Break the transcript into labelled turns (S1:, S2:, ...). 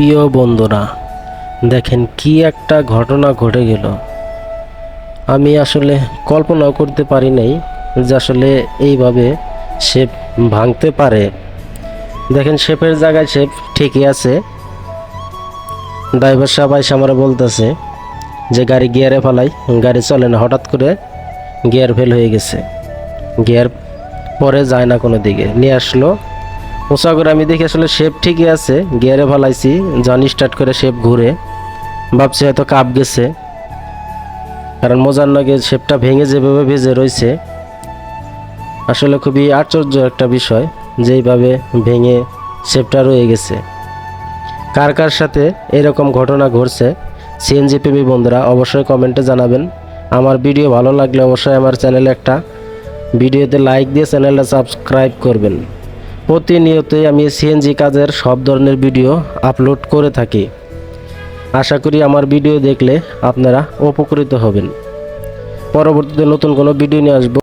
S1: প্রিয় বন্ধুরা, দেখেন কি একটা ঘটনা ঘটে গেল। আমি আসলে কল্পনাও করতে পারি নাই যে আসলে এইভাবে শেপ ভাঙতে পারে। দেখেন শেপের জায়গায় শেপ ঠিকই আছে। ড্রাইভার সাহেব আইসা আমরা বলতেছে যে, গাড়ি গিয়ারে ফেলাই, গাড়ি চলে না হঠাৎ করে গিয়ার ফেল হয়ে গেছে। গিয়ার পরে যায় না কোনো দিকে। নিয়ে আসলো উঁচা করে আমি দেখি আসলে শেপ ঠিকই আছে, গিয়ারে ফেলাইছি জানি স্টার্ট করে শেপ ঘুরে, ভাবছি হয়তো কাপ গেছে। কারণ মোজার নগে শেপটা ভেঙে যেভাবে ভেজে রয়েছে, আসলে খুবই আশ্চর্য একটা বিষয় যেইভাবে ভেঙে শেপটা রয়ে গেছে। কার কার সাথে এরকম ঘটনা ঘটছে সিএনজি প্রেমী বন্ধুরা অবশ্যই কমেন্টে জানাবেন। আমার ভিডিও ভালো লাগলে অবশ্যই আমার চ্যানেলে একটা ভিডিওতে লাইক দিয়ে চ্যানেলটা সাবস্ক্রাইব করবেন। প্রতিনিয়তই আমি সিএনজি কাজের সব ধরনের ভিডিও আপলোড করে থাকি। আশা করি আমার ভিডিও দেখলে আপনারা উপকৃত হবেন। পরবর্তীতে নতুন কোনো ভিডিও নিয়ে আসব।